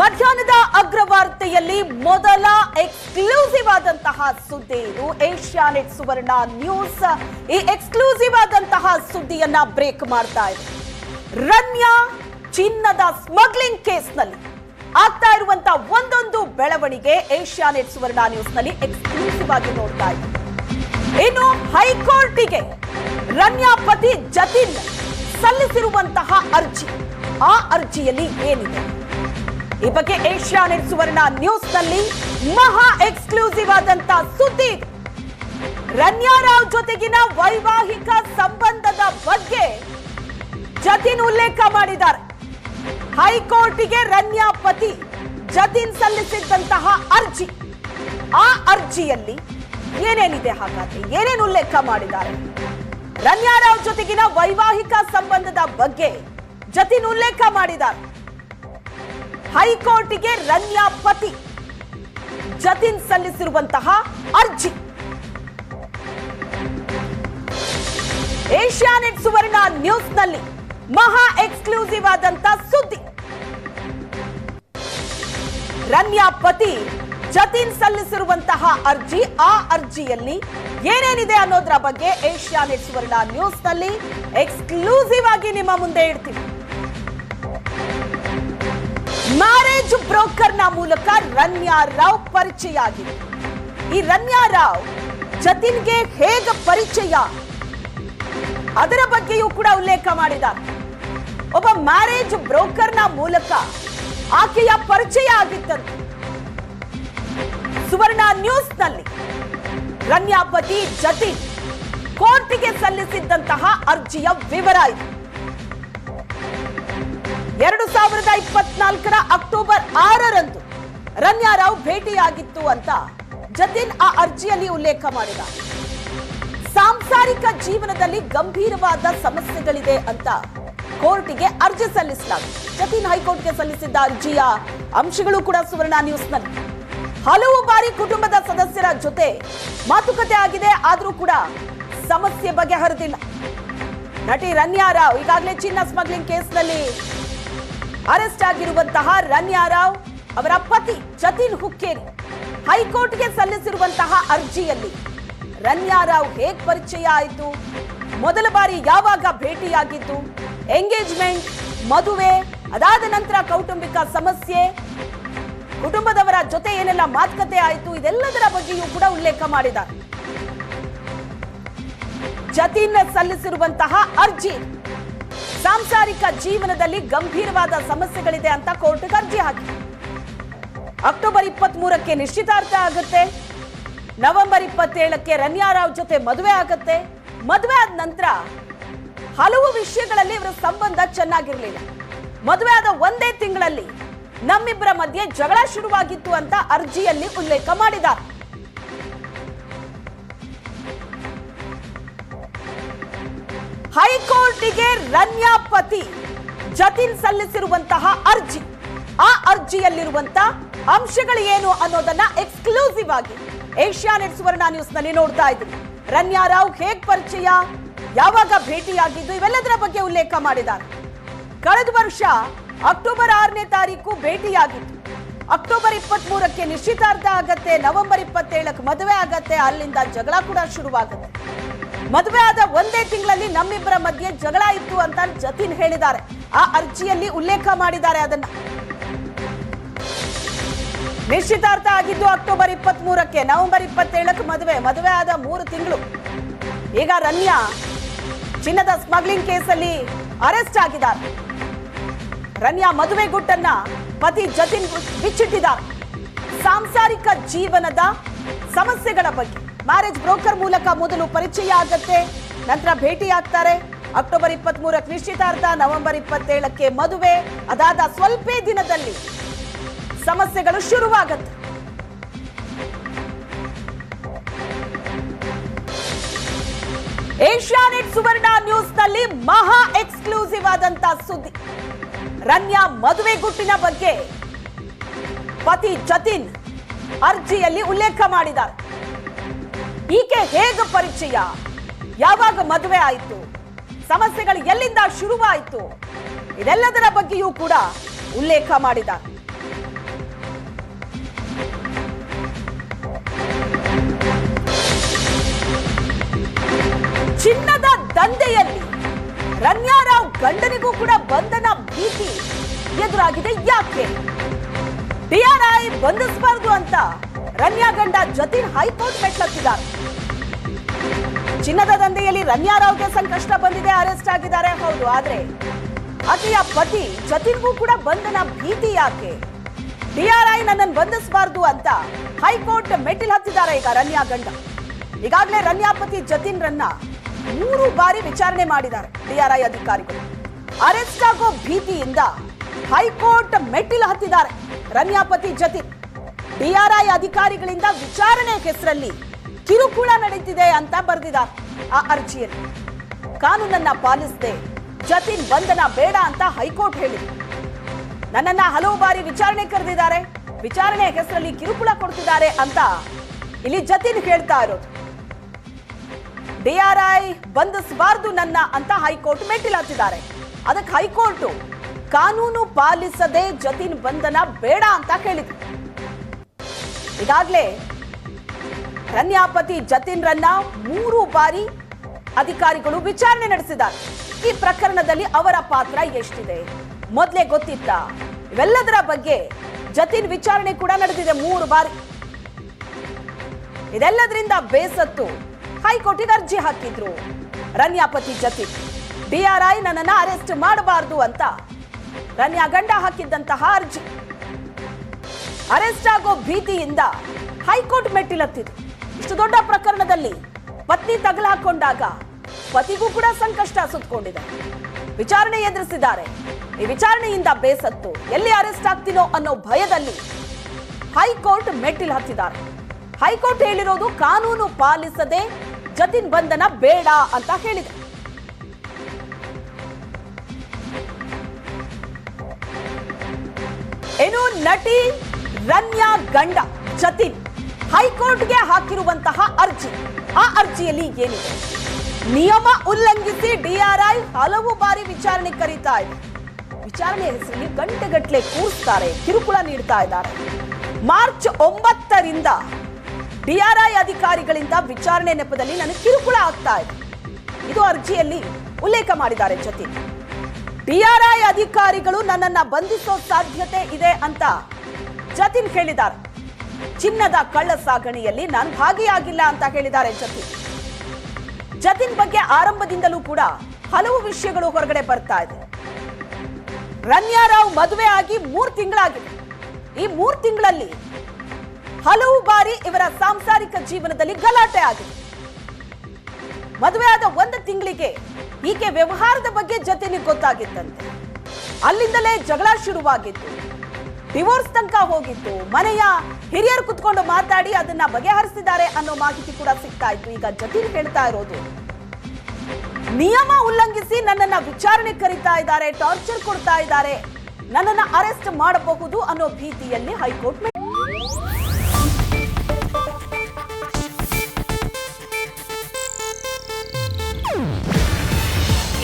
ಮಧ್ಯಾಹ್ನದ ಅಗ್ರವಾರ್ತೆಯಲ್ಲಿ ಮೊದಲ ಎಕ್ಸ್ಕ್ಲೂಸಿವ್ ಆದಂತಹ ಸುದ್ದಿ ಇದು ಏಷ್ಯಾನೆಟ್ ಸುವರ್ಣ ನ್ಯೂಸ್ ಈ ಎಕ್ಸ್ಕ್ಲೂಸಿವ್ ಆದಂತಹ ಸುದ್ದಿಯನ್ನ ಬ್ರೇಕ್ ಮಾಡ್ತಾ ಇದೆ. ರಮ್ಯಾ ಚಿನ್ನದ ಸ್ಮಗ್ಲಿಂಗ್ ಕೇಸ್ನಲ್ಲಿ ಆಗ್ತಾ ಇರುವಂತಹ ಒಂದೊಂದು ಬೆಳವಣಿಗೆ ಏಷ್ಯಾನೆಟ್ ಸುವರ್ಣ ನ್ಯೂಸ್ನಲ್ಲಿ ಎಕ್ಸ್ಕ್ಲೂಸಿವ್ ಆಗಿ ನೋಡ್ತಾ ಇದೆ. ಇನ್ನು ಹೈಕೋರ್ಟಿಗೆ ರಮ್ಯಾ ಪತಿ ಜತಿನ್ ಸಲ್ಲಿಸಿರುವಂತಹ ಅರ್ಜಿ. ಆ ಅರ್ಜಿಯಲ್ಲಿ ಏನಿದೆ? ಈ ಬಗ್ಗೆ ಏಷ್ಯಾನೆಟ್ ಸುವರ್ಣ ನ್ಯೂಸ್ನಲ್ಲಿ ಮಹಾ ಎಕ್ಸ್ಕ್ಲೂಸಿವ್ ಆದಂತ ಸುದ್ದಿ ರನ್ಯಾರಾವ್ ರನ್ಯಾ ರಾವ್ ಜೊತೆಗಿನ ವೈವಾಹಿಕ ಸಂಬಂಧದ ಬಗ್ಗೆ ಜತಿನ್ ಉಲ್ಲೇಖ ಮಾಡಿದ್ದಾರೆ. ಹೈಕೋರ್ಟಿಗೆ ರನ್ಯಾ ಪತಿ ಜತಿನ್ ಸಲ್ಲಿಸಿದ್ದಂತಹ ಅರ್ಜಿ. ಆ ಅರ್ಜಿಯಲ್ಲಿ ಏನೇನಿದೆ ಹಾಗಾದ್ರೆ? ಏನೇನು ಉಲ್ಲೇಖ ಮಾಡಿದ್ದಾರೆ? ರನ್ಯಾರಾವ್ ಜೊತೆಗಿನ ವೈವಾಹಿಕ ಸಂಬಂಧದ ಬಗ್ಗೆ ಜತಿನ್ ಉಲ್ಲೇಖ ಮಾಡಿದ್ದಾರೆ. ಹೈಕೋರ್ಟಿಗೆ ರನ್ಯಾ ಪತಿ ಜತಿನ್ ಸಲ್ಲಿಸಿರುವಂತಹ ಅರ್ಜಿ. ಏಷ್ಯಾನೆಟ್ ಸುವರ್ಣ ನ್ಯೂಸ್ನಲ್ಲಿ ಮಹಾ ಎಕ್ಸ್ಕ್ಲೂಸಿವ್ ಆದಂತ ಸುದ್ದಿ. ರಮ್ಯಾ ಪತಿ ಜತಿನ್ ಸಲ್ಲಿಸಿರುವಂತಹ ಅರ್ಜಿ, ಆ ಅರ್ಜಿಯಲ್ಲಿ ಏನೇನಿದೆ ಅನ್ನೋದ್ರ ಬಗ್ಗೆ ಏಷ್ಯಾನೆಟ್ ಸುವರ್ಣ ನ್ಯೂಸ್ನಲ್ಲಿ ಎಕ್ಸ್ಕ್ಲೂಸಿವ್ ಆಗಿ ನಿಮ್ಮ ಮುಂದೆ ಇಡ್ತೀವಿ ಮ್ಯಾರೇಜ್ ಬ್ರೋಕರ್ನ ಮೂಲಕ ರನ್ಯಾ ರಾವ್ ಪರಿಚಯ ಆಗಿದೆ ಈ ರನ್ಯಾ ರಾವ್ ಜತಿನ್ಗೆ ಹೇಗೆ ಪರಿಚಯ? ಅದರ ಬಗ್ಗೆಯೂ ಕೂಡ ಉಲ್ಲೇಖ ಮಾಡಿದ್ದಾರೆ. ಒಬ್ಬ ಮ್ಯಾರೇಜ್ ಬ್ರೋಕರ್ನ ಮೂಲಕ ಆಕೆಯ ಪರಿಚಯ ಆಗಿತ್ತಂತೆ ಸುವರ್ಣ ನ್ಯೂಸ್ನಲ್ಲಿ ರನ್ಯಾ ಪತಿ ಜತಿನ್ ಕೋರ್ಟಿಗೆ ಸಲ್ಲಿಸಿದ್ದಂತಹ ಅರ್ಜಿಯ ವಿವರ ಇದೆ. ಎರಡು ಸಾವಿರದ ಇಪ್ಪತ್ನಾಲ್ಕರ ಅಕ್ಟೋಬರ್ ಆರರಂದು ರನ್ಯಾ ರಾವ್ ಭೇಟಿಯಾಗಿತ್ತು ಅಂತ ಜತಿನ್ ಆ ಅರ್ಜಿಯಲ್ಲಿ ಉಲ್ಲೇಖ ಮಾಡಿದ. ಸಾಂಸಾರಿಕ ಜೀವನದಲ್ಲಿ ಗಂಭೀರವಾದ ಸಮಸ್ಯೆಗಳಿದೆ ಅಂತ ಕೋರ್ಟಿಗೆ ಅರ್ಜಿ ಸಲ್ಲಿಸಲಾಗಿದೆ. ಜತಿನ್ ಹೈಕೋರ್ಟ್ಗೆ ಸಲ್ಲಿಸಿದ್ದ ಅರ್ಜಿಯ ಅಂಶಗಳು ಕೂಡ ಸುವರ್ಣ ನ್ಯೂಸ್ನಲ್ಲಿ. ಹಲವು ಬಾರಿ ಕುಟುಂಬದ ಸದಸ್ಯರ ಜೊತೆ ಮಾತುಕತೆ ಆಗಿದೆ, ಆದರೂ ಕೂಡ ಸಮಸ್ಯೆ ಬಗೆಹರಿದಿಲ್ಲ. ನಟಿ ರನ್ಯಾ ರಾವ್ ಈಗಾಗಲೇ ಚಿನ್ನ ಸ್ಮಗ್ಲಿಂಗ್ ಕೇಸ್ನಲ್ಲಿ ಅರೆಸ್ಟ್ ಆಗಿರುವಂತಹ ರನ್ಯಾ ರಾವ್ ಅವರ ಪತಿ ಜತಿನ್ ಹುಕ್ಕೇರಿ ಹೈಕೋರ್ಟ್ಗೆ ಸಲ್ಲಿಸಿರುವಂತಹ ಅರ್ಜಿಯಲ್ಲಿ ರನ್ಯಾ ರಾವ್ ಹೇಗ್ ಪರಿಚಯ ಆಯಿತು ಮೊದಲ ಬಾರಿ ಯಾವಾಗ ಭೇಟಿಯಾಗಿದ್ದು? ಎಂಗೇಜ್ಮೆಂಟ್, ಮದುವೆ, ಅದಾದ ನಂತರ ಕೌಟುಂಬಿಕ ಸಮಸ್ಯೆ, ಕುಟುಂಬದವರ ಜೊತೆ ಏನೆಲ್ಲ ಮಾತುಕತೆ ಆಯಿತು? ಇದೆಲ್ಲದರ ಬಗ್ಗೆಯೂ ಕೂಡ ಉಲ್ಲೇಖ ಮಾಡಿದ್ದಾರೆ. ಜತಿನ್ ಸಲ್ಲಿಸಿರುವಂತಹ ಅರ್ಜಿ ಸಾಂಸಾರಿಕ ಜೀವನದಲ್ಲಿ ಗಂಭೀರವಾದ ಸಮಸ್ಯೆಗಳಿದೆ ಅಂತ ಕೋರ್ಟ್ ಅರ್ಜಿ ಹಾಕಿ. ಅಕ್ಟೋಬರ್ ಇಪ್ಪತ್ತ್ ಮೂರಕ್ಕೆ ನಿಶ್ಚಿತಾರ್ಥ ಆಗುತ್ತೆ. ನವೆಂಬರ್ ಇಪ್ಪತ್ತೇಳಕ್ಕೆ ರನ್ಯಾರಾವ್ ಜೊತೆ ಮದುವೆ ಆಗುತ್ತೆ. ಮದುವೆ ಆದ ನಂತರ ಹಲವು ವಿಷಯಗಳಲ್ಲಿ ಇವರ ಸಂಬಂಧ ಚೆನ್ನಾಗಿರಲಿಲ್ಲ. ಮದುವೆ ಆದ ಒಂದೇ ತಿಂಗಳಲ್ಲಿ ನಮ್ಮಿಬ್ಬರ ಮಧ್ಯೆ ಜಗಳ ಶುರುವಾಗಿತ್ತು ಅಂತ ಅರ್ಜಿಯಲ್ಲಿ ಉಲ್ಲೇಖ ಮಾಡಿದ್ದಾರೆ. ಹೈಕೋರ್ಟಿಗೆ ರನ್ಯಾ ಪತಿ ಜತಿನ್ ಸಲ್ಲಿಸಿರುವಂತಹ ಅರ್ಜಿ. ಆ ಅರ್ಜಿಯಲ್ಲಿರುವಂತ ಅಂಶಗಳು ಏನು ಅನ್ನೋದನ್ನ ಎಕ್ಸ್ಕ್ಲೂಸಿವ್ ಆಗಿ ಏಷ್ಯಾನೆಟ್ ಸುವರ್ಣ ನ್ಯೂಸ್ನಲ್ಲಿ ನೋಡ್ತಾ ಇದ್ದೀವಿ. ರನ್ಯಾ ರಾವ್ ಹೇಗ್ ಪರಿಚಯ? ಯಾವಾಗ ಭೇಟಿಯಾಗಿದ್ದು? ಇವೆಲ್ಲದರ ಬಗ್ಗೆ ಉಲ್ಲೇಖ ಮಾಡಿದ್ದಾರೆ. ಕಳೆದ ವರ್ಷ ಅಕ್ಟೋಬರ್ ಆರನೇ ತಾರೀಕು ಭೇಟಿಯಾಗಿತ್ತು. ಅಕ್ಟೋಬರ್ ಇಪ್ಪತ್ತ್ ಮೂರಕ್ಕೆ ನಿಶ್ಚಿತಾರ್ಥ ಆಗತ್ತೆ, ನವೆಂಬರ್ ಇಪ್ಪತ್ತೇಳಕ್ಕೆ ಮದುವೆ ಆಗತ್ತೆ, ಅಲ್ಲಿಂದ ಜಗಳ ಕೂಡ ಶುರುವಾಗುತ್ತೆ. ಮದುವೆ ಆದ ಒಂದೇ ತಿಂಗಳಲ್ಲಿ ನಮ್ಮಿಬ್ಬರ ಮಧ್ಯೆ ಜಗಳ ಇತ್ತು ಅಂತ ಜತಿನ್ ಹೇಳಿದ್ದಾರೆ. ಆ ಅರ್ಜಿಯಲ್ಲಿ ಉಲ್ಲೇಖ ಮಾಡಿದ್ದಾರೆ ಅದನ್ನ. ನಿಶ್ಚಿತಾರ್ಥ ಆಗಿದ್ದು ಅಕ್ಟೋಬರ್ ಇಪ್ಪತ್ತ್ ಮೂರಕ್ಕೆ ನವೆಂಬರ್ ಇಪ್ಪತ್ತೇಳಕ್ಕೆ ಮದುವೆ ಮದುವೆ ಆದ ಮೂರು ತಿಂಗಳು. ಈಗ ರನ್ಯಾ ಚಿನ್ನದ ಸ್ಮಗ್ಲಿಂಗ್ ಕೇಸಲ್ಲಿ ಅರೆಸ್ಟ್ ಆಗಿದ್ದಾರೆ. ರನ್ಯಾ ಮದುವೆ ಗುಟ್ಟನ್ನ ಪತಿ ಜತಿನ್ ಬಿಚ್ಚಿಟ್ಟಿದ್ದಾರೆ ಸಾಂಸಾರಿಕ ಜೀವನದ ಸಮಸ್ಯೆಗಳ ಬಗ್ಗೆ. ಮ್ಯಾರೇಜ್ ಬ್ರೋಕರ್ ಮೂಲಕ ಮೊದಲು ಪರಿಚಯ ಆಗತ್ತೆ, ನಂತರ ಭೇಟಿ ಆಗ್ತಾರೆ ಅಕ್ಟೋಬರ್ ಇಪ್ಪತ್ತ್ ಮೂರಕ್ಕೆ ನಿಶ್ಚಿತಾರ್ಥ, ನವೆಂಬರ್ ಇಪ್ಪತ್ತೇಳಕ್ಕೆ ಮದುವೆ. ಅದಾದ ಸ್ವಲ್ಪೇ ದಿನದಲ್ಲಿ ಸಮಸ್ಯೆಗಳು ಶುರುವಾಗತ್ತೆ. ಏಷ್ಯಾನೆಟ್ ಸುವರ್ಣ ನ್ಯೂಸ್ನಲ್ಲಿ ಮಹಾ ಎಕ್ಸ್ಕ್ಲೂಸಿವ್ ಆದಂತ ಸುದ್ದಿ. ರನ್ಯಾ ಮದುವೆ ಗುಟ್ಟಿನ ಬಗ್ಗೆ ಪತಿ ಜತಿನ್ ಅರ್ಜಿಯಲ್ಲಿ ಉಲ್ಲೇಖ ಮಾಡಿದ್ದಾರೆ. ಈಕೆ ಹೇಗೆ ಪರಿಚಯ? ಯಾವಾಗ ಮದುವೆ ಆಯಿತು? ಸಮಸ್ಯೆಗಳು ಎಲ್ಲಿಂದ ಶುರುವಾಯಿತು? ಇದೆಲ್ಲದರ ಬಗ್ಗೆಯೂ ಕೂಡ ಉಲ್ಲೇಖ ಮಾಡಿದ ಚಿನ್ನದ ದಂಧೆಯಲ್ಲಿ ರಮ್ಯಾರಾವ್ ಗಂಡನಿಗೂ ಕೂಡ ಬಂಧನ ಭೀತಿ ಎದುರಾಗಿದೆ ಯಾಕೆ? ಡಿಆರ್ಐ ಬಂಧಿಸಬಾರದು ಅಂತ ರಮ್ಯಾ ಗಂಡ ಜತಿನ್ ಹೈಕೋರ್ಟ್ ಮೆಟ್ಲತ್ತಿದ್ದಾರೆ ಚಿನ್ನದ ದಂಧೆಯಲ್ಲಿ ರನ್ಯಾರಾವ್ಗೆ ಸಂಕಷ್ಟ ಬಂದಿದೆ, ಅರೆಸ್ಟ್ ಆಗಿದ್ದಾರೆ, ಹೌದು, ಆದ್ರೆ ಆಕೆಯ ಪತಿ ಜತಿನ್ಗೂ ಕೂಡ ಬಂಧನ ಭೀತಿ ಯಾಕೆ? ಡಿಆರ್ಐ ನನ್ನನ್ನು ಬಂಧಿಸಬಾರದು ಅಂತ ಹೈಕೋರ್ಟ್ ಮೆಟ್ಟಿಲು ಹತ್ತಿದ್ದಾರೆ ಈಗ ರನ್ಯಾ ಗಂಡ. ಈಗಾಗಲೇ ರನ್ಯಾ ಪತಿ ಜತಿನ್ ರನ್ನ ಮೂರು ಬಾರಿ ವಿಚಾರಣೆ ಮಾಡಿದ್ದಾರೆ ಡಿಆರ್ಐ ಅಧಿಕಾರಿಗಳು. ಅರೆಸ್ಟ್ ಆಗೋ ಭೀತಿಯಿಂದ ಹೈಕೋರ್ಟ್ ಮೆಟ್ಟಿಲು ಹತ್ತಿದ್ದಾರೆ ರನ್ಯಾ ಪತಿ ಜತಿನ್. ಡಿಆರ್ಐ ಅಧಿಕಾರಿಗಳಿಂದ ವಿಚಾರಣೆ ಹೆಸರಲ್ಲಿ ಕಿರುಕುಳ ನಡೀತಿದೆ ಅಂತ ಬರೆದಿದ ಆ ಅರ್ಜಿಯಲ್ಲಿ. ಕಾನೂನನ್ನ ಪಾಲಿಸದೆ ಜತಿನ್ ಬಂಧನ ಬೇಡ ಅಂತ ಹೈಕೋರ್ಟ್ ಹೇಳಿದೆ. ನನ್ನನ್ನ ಹಲವು ಬಾರಿ ವಿಚಾರಣೆ ಕರೆದಿದ್ದಾರೆ ವಿಚಾರಣೆ ಹೆಸರಲ್ಲಿ ಕಿರುಕುಳ ಕೊಡ್ತಿದ್ದಾರೆ ಅಂತ ಇಲ್ಲಿ ಜತಿನ್ ಹೇಳ್ತಾ ಇರೋದು. ಡಿಆರ್ಐ ಬಂಧಿಸಬಾರ್ದು ನನ್ನ ಅಂತ ಹೈಕೋರ್ಟ್ ಮೆಟ್ಟಿಲಾತಿದ್ದಾರೆ. ಅದಕ್ಕೆ ಹೈಕೋರ್ಟ್ ಕಾನೂನು ಪಾಲಿಸದೆ ಜತಿನ್ ಬಂಧನ ಬೇಡ ಅಂತ ಕೇಳಿದ್ರು ಈಗಾಗಲೇ ರನ್ಯಾಪತಿ ಜತಿನ್ ರನ್ನ ಮೂರು ಬಾರಿ ಅಧಿಕಾರಿಗಳು ವಿಚಾರಣೆ ನಡೆಸಿದ್ದಾರೆ. ಈ ಪ್ರಕರಣದಲ್ಲಿ ಅವರ ಪಾತ್ರ ಎಷ್ಟಿದೆ? ಮೊದಲೇ ಗೊತ್ತಿತ್ತ? ಇವೆಲ್ಲದರ ಬಗ್ಗೆ ಜತಿನ್ ವಿಚಾರಣೆ ಕೂಡ ನಡೆದಿದೆ ಮೂರು ಬಾರಿ. ಇದೆಲ್ಲದರಿಂದ ಬೇಸತ್ತು. ಹೈಕೋರ್ಟಿಗೆ ಅರ್ಜಿ ಹಾಕಿದ್ರು. ರನ್ಯಾಪತಿ ಜತಿನ್ ಡಿಆರ್ಐ ನನ್ನನ್ನ ಅರೆಸ್ಟ್ ಮಾಡಬಾರದು ಅಂತ. ರನ್ಯಾ ಗಂಡ ಹಾಕಿದ್ದಂತಹ ಅರ್ಜಿ. ಅರೆಸ್ಟ್ ಆಗೋ ಭೀತಿಯಿಂದ ಹೈಕೋರ್ಟ್ ಮೆಟ್ಟಿಲತ್ತಿದೆ. ಇಷ್ಟು ದೊಡ್ಡ ಪ್ರಕರಣದಲ್ಲಿ ಪತ್ನಿ ತಗಲಾಕೊಂಡಾಗ ಪತಿಗೂ ಕೂಡ ಸಂಕಷ್ಟ ಸುತ್ತಕೊಂಡಿದೆ ವಿಚಾರಣೆ ಎದುರಿಸಿದ್ದಾರೆ. ಈ ವಿಚಾರಣೆಯಿಂದ ಬೇಸತ್ತು ಎಲ್ಲಿ ಅರೆಸ್ಟ್ ಆಗ್ತೀನೋ ಅನ್ನೋ ಭಯದಲ್ಲಿ ಹೈಕೋರ್ಟ್ ಮೆಟ್ಟಿಲು ಹತ್ತಿದ್ದಾರೆ. ಹೈಕೋರ್ಟ್ ಹೇಳಿರೋದು ಕಾನೂನು ಪಾಲಿಸದೆ ಜತಿನ್ ಬಂಧನ ಬೇಡ ಅಂತ ಹೇಳಿದೆ. ಏನು ನಟಿ ರನ್ಯಾ ಗಂಡ ಜತಿನ್ ಹೈಕೋರ್ಟ್ಗೆ ಹಾಕಿರುವಂತಹ ಅರ್ಜಿ. ಆ ಅರ್ಜಿಯಲ್ಲಿ ಏನಿದೆ? ನಿಯಮ ಉಲ್ಲಂಘಿಸಿ ಡಿಆರ್ಐ ಹಲವು ಬಾರಿ ವಿಚಾರಣೆ ಕರೀತಾ ಇದೆ. ವಿಚಾರಣೆ ಹೆಸರಲ್ಲಿ ಗಂಟೆಗಟ್ಟಲೆ ಕೂರಿಸ್ತಾರೆ, ಕಿರುಕುಳ ನೀಡ್ತಾ ಇದ್ದಾರೆ. ಮಾರ್ಚ್ ಒಂಬತ್ತರಿಂದ ಡಿಆರ್ಐ ಅಧಿಕಾರಿಗಳಿಂದ ವಿಚಾರಣೆ ನೆಪದಲ್ಲಿ ನನಗೆ ಕಿರುಕುಳ ಆಗ್ತಾ ಇದೆ. ಇದು ಅರ್ಜಿಯಲ್ಲಿ ಉಲ್ಲೇಖ ಮಾಡಿದ್ದಾರೆ ಜತಿನ್ ಡಿಆರ್ಐ ಅಧಿಕಾರಿಗಳು ನನ್ನನ್ನು ಬಂಧಿಸೋ ಸಾಧ್ಯತೆ ಇದೆ ಅಂತ ಜತಿನ್ ಹೇಳಿದ್ದಾರೆ. ಚಿನ್ನದ ಕಳ್ಳ ಸಾಗಣೆಯಲ್ಲಿ ನಾನು ಭಾಗಿಯಾಗಿಲ್ಲ ಅಂತ ಹೇಳಿದ್ದಾರೆ ಜತಿನ್ ಜತಿನ್ ಬಗ್ಗೆ ಆರಂಭದಿಂದಲೂ ಕೂಡ ಹಲವು ವಿಷಯಗಳು ಹೊರಗಡೆ ಬರ್ತಾ ಇದೆ. ರನ್ಯಾರಾವ್ ಮದುವೆ ಆಗಿ ಮೂರು ತಿಂಗಳಾಗಿದೆ. ಈ ಮೂರು ತಿಂಗಳಲ್ಲಿ ಹಲವು ಬಾರಿ ಇವರ ಸಾಂಸಾರಿಕ ಜೀವನದಲ್ಲಿ ಗಲಾಟೆ ಆಗಿದೆ. ಮದುವೆ ಆದ ಒಂದು ತಿಂಗಳಿಗೆ ಈಕೆ ವ್ಯವಹಾರದ ಬಗ್ಗೆ ಜತಿನಿಗೆ ಗೊತ್ತಾಗಿತ್ತಂತೆ. ಅಲ್ಲಿಂದಲೇ ಜಗಳ ಶುರುವಾಗಿತ್ತು. ಡಿವೋರ್ಸ್ ತನಕ ಹೋಗಿತ್ತು ಮನೆಯ ಹಿರಿಯರು ಕುತ್ಕೊಂಡು ಮಾತಾಡಿ ಅದನ್ನ ಬಗೆಹರಿಸಿದ್ದಾರೆ ಅನ್ನೋ ಮಾಹಿತಿ ಕೂಡ ಸಿಗ್ತಾ ಇತ್ತು. ಈಗ ಜತೀರ್ ಹೇಳ್ತಾ ಇರೋದು, ನಿಯಮ ಉಲ್ಲಂಘಿಸಿ ನನ್ನನ್ನ ವಿಚಾರಣೆ ಕರೀತಾ ಇದ್ದಾರೆ, ಟಾರ್ಚರ್ ಕೊಡ್ತಾ ಇದ್ದಾರೆ, ನನ್ನನ್ನ ಅರೆಸ್ಟ್ ಮಾಡಬಹುದು ಅನ್ನೋ ಭೀತಿಯಲ್ಲಿ ಹೈಕೋರ್ಟ್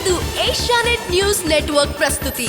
ಇದು ಏಷ್ಯಾನೆಟ್ ನ್ಯೂಸ್ ನೆಟ್ವರ್ಕ್ ಪ್ರಸ್ತುತಿ.